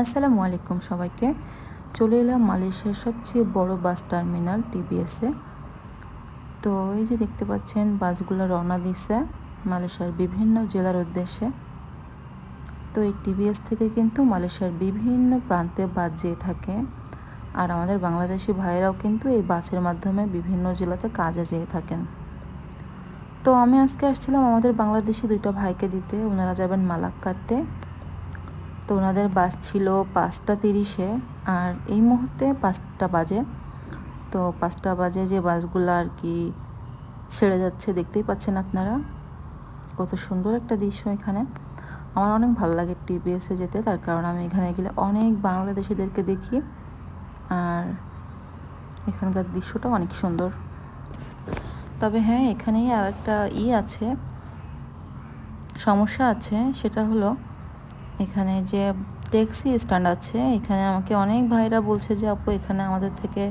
আসসালামু আলাইকুম সবাইকে। চলে এলাম মালয়েশিয়ার সবচেয়ে বড় বাস টার্মিনাল টিবিএসে তো এই যে দেখতে পাচ্ছেন, বাসগুলো রওনা দিচ্ছে মালয়েশিয়ার বিভিন্ন জেলার উদ্দেশ্যে। তো এই টিবিএস থেকে কিন্তু মালয়েশিয়ার বিভিন্ন প্রান্তে বাস যেয়ে থাকে। আর আমাদের বাংলাদেশি ভাইয়েরাও কিন্তু এই বাসের মাধ্যমে বিভিন্ন জেলাতে কাজে যেয়ে থাকেন। তো আমি আজকে আসছিলাম আমাদের বাংলাদেশি দুইটা ভাইকে দিতে। ওনারা যাবেন মালাক্কাতে। তো ওনাদের বাস ছিল পাঁচটা তিরিশে আর এই মুহূর্তে পাঁচটা বাজে। তো পাঁচটা বাজে যে বাসগুলো আর কি ছেড়ে যাচ্ছে, দেখতেই পাচ্ছেন আপনারা। কত সুন্দর একটা দৃশ্য এখানে। আমার অনেক ভালো লাগে টিবিএসে যেতে, তার কারণ আমি এখানে গেলে অনেক বাংলাদেশিদেরকে দেখি আর এখানকার দৃশ্যটা অনেক সুন্দর। তবে হ্যাঁ এখানেই আর একটা ই আছে, সমস্যা আছে, সেটা হলো এখানে যে ট্যাক্সি স্ট্যান্ড আছে, এখানে আমাকে অনেক ভাইরা বলছে যে, আপু, এখানে আমাদের থেকে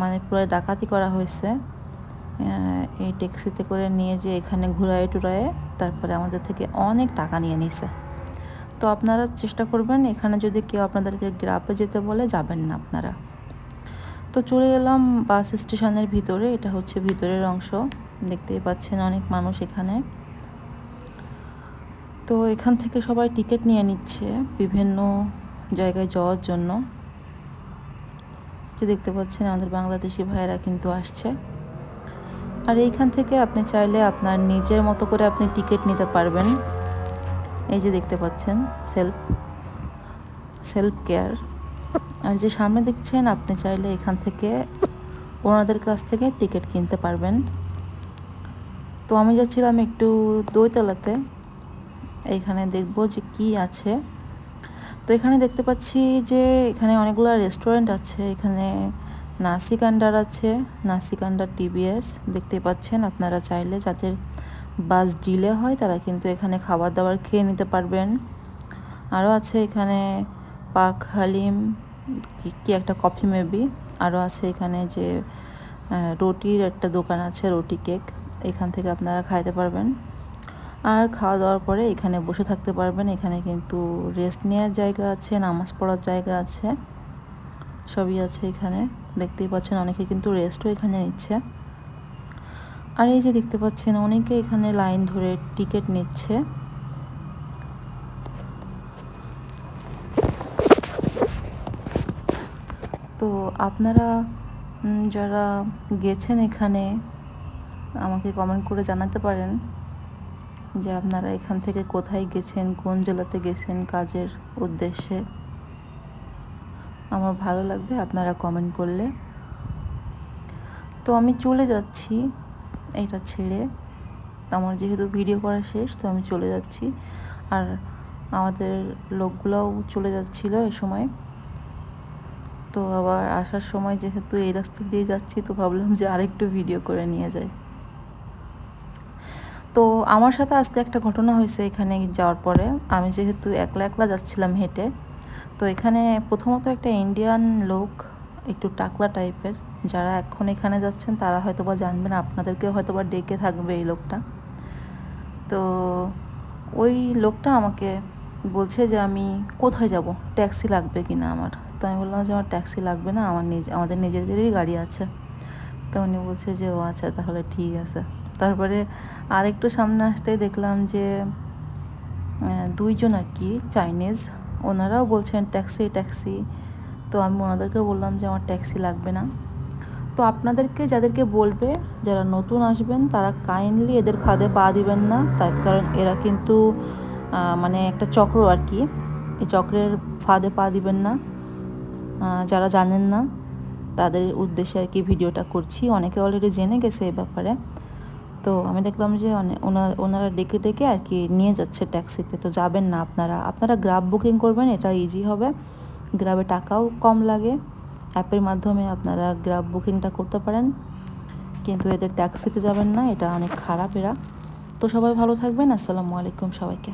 মানে পুরো ডাকাতি করা হয়েছে। এই ট্যাক্সিতে করে নিয়ে যে এখানে ঘুরায় টুরায়ে তারপরে আমাদের থেকে অনেক টাকা নিয়ে নিছে। তো আপনারা চেষ্টা করবেন, এখানে যদি কেউ আপনাদেরকে গ্রাপে যেতে বলে, যাবেন না আপনারা। তো চলে এলাম বাস স্টেশনের ভিতরে, এটা হচ্ছে ভিতরের অংশ। দেখতেই পাচ্ছেন অনেক মানুষ এখানে। তো এখান থেকে সবাই টিকিট নিয়ে নিচ্ছে বিভিন্ন জায়গায় যাওয়ার জন্য। যে দেখতে পাচ্ছেন আমাদের বাংলাদেশি ভাইয়েরা কিন্তু আসছে। আর এইখান থেকে আপনি চাইলে আপনার নিজের মতো করে আপনি টিকিট নিতে পারবেন। এই যে দেখতে পাচ্ছেন, সেলফ সেলফ কেয়ার। আর যে সামনে দেখছেন, আপনি চাইলে এখান থেকে ওনাদের কাছ থেকে টিকিট কিনতে পারবেন। তো আমি যাচ্ছিলাম একটু দইতলাতে। এখানে দেখব যে কি আছে। তো এখানে দেখতে পাচ্ছি যে এখানে অনেকগুলো রেস্টুরেন্ট আছে, এখানে নাসিকান্ডার আছে, নাসিকান্ডার টিবিএস দেখতে পাচ্ছেন আপনারা চাইলে যাদের বাস ডিলে হয় তারা কিন্তু এখানে খাবার দাবার খেয়ে নিতে পারবেন। আরও আছে এখানে পাক হালিম, কি একটা কফি মেবি আরও আছে এখানে যে রুটির একটা দোকান আছে, রুটি কেক এখান থেকে আপনারা খাইতে পারবেন। আর খাওয়া দাওয়ার পরে এখানে বসে থাকতে পারবেন। এখানে কিন্তু রেস্ট নেওয়ার জায়গা আছে, নামাজ পড়ার জায়গা আছে, সবই আছে এখানে। দেখতেই পাচ্ছেন অনেকে কিন্তু রেস্টও এখানে নিচ্ছে। আর এই যে দেখতে পাচ্ছেন অনেকে এখানে লাইন ধরে টিকিট নিচ্ছে। তো আপনারা যারা গেছেন এখানে, আমাকে কমেন্ট করে জানাতে পারেন। যে আপনারা এখান থেকে কোথায় গেছেন, কোন জেলাতে গেছেন, কাজের উদ্দেশ্যে। আমার ভালো লাগবে আপনারা কমেন্ট করলে। তো আমি চলে যাচ্ছি এটা ছেড়ে। আমার যেহেতু ভিডিও করা শেষ, তো আমি চলে যাচ্ছি। আর আমাদের লোকগুলোও চলে যাচ্ছিল এ সময়। তো আবার আসার সময় যেহেতু এই রাস্তা দিয়ে যাচ্ছি, তো ভাবলাম যে আরেকটু ভিডিও করে নিয়ে যায় তো আমার সাথে আজকে একটা ঘটনা হয়েছে এখানে যাওয়ার পরে। আমি যেহেতু একলা একলা যাচ্ছিলাম হেঁটে, তো এখানে প্রথমত একটা ইন্ডিয়ান লোক, একটু টাকলা টাইপের যারা এখন এখানে যাচ্ছেন তারা হয়তো বা জানবেন আপনাদেরকে হয়তো বা ডেকে থাকবে এই লোকটা। তো ওই লোকটা আমাকে বলছে যে আমি কোথায় যাব, ট্যাক্সি লাগবে কি না আমার? তো আমি বললাম যে আমার ট্যাক্সি লাগবে না, আমার নিজ, আমাদের নিজেদেরই গাড়ি আছে। তো উনি বলছে যে ও আচ্ছা তাহলে ঠিক আছে। তারপরে আরেকটু সামনে আসতেই দেখলাম যে দুইজন আর কি চাইনিজ, ওনারাও বলছেন ট্যাক্সি ট্যাক্সি। তো আমি ওনাদেরকে বললাম যে আমার ট্যাক্সি লাগবে না। তো আপনাদেরকে যাদেরকে বলবে, যারা নতুন আসবেন, তারা কাইন্ডলি এদের ফাঁদে পা দিবেন না। তার কারণ এরা কিন্তু মানে একটা চক্র আর কি। এই চক্রের ফাঁদে পা দিবেন না। যারা জানেন না, তাদের উদ্দেশ্যে আর কি ভিডিওটা করছি। অনেকে অলরেডি জেনে গেছে এই ব্যাপারে। তো আমি দেখলাম যে ওনারা ডেকে ডেকে আর কি নিয়ে যাচ্ছে ট্যাক্সিতে। তো যাবেন না আপনারা। আপনারা গ্রাব বুকিং করবেন, এটা ইজি হবে। গ্রাবে টাকাও কম লাগে। অ্যাপের মাধ্যমে আপনারা গ্রাব বুকিংটা করতে পারেন। কিন্তু এদের ট্যাক্সিতে যাবেন না, এটা অনেক খারাপ এরা। তো সবাই ভালো থাকবেন। আসসালামু আলাইকুম সবাইকে।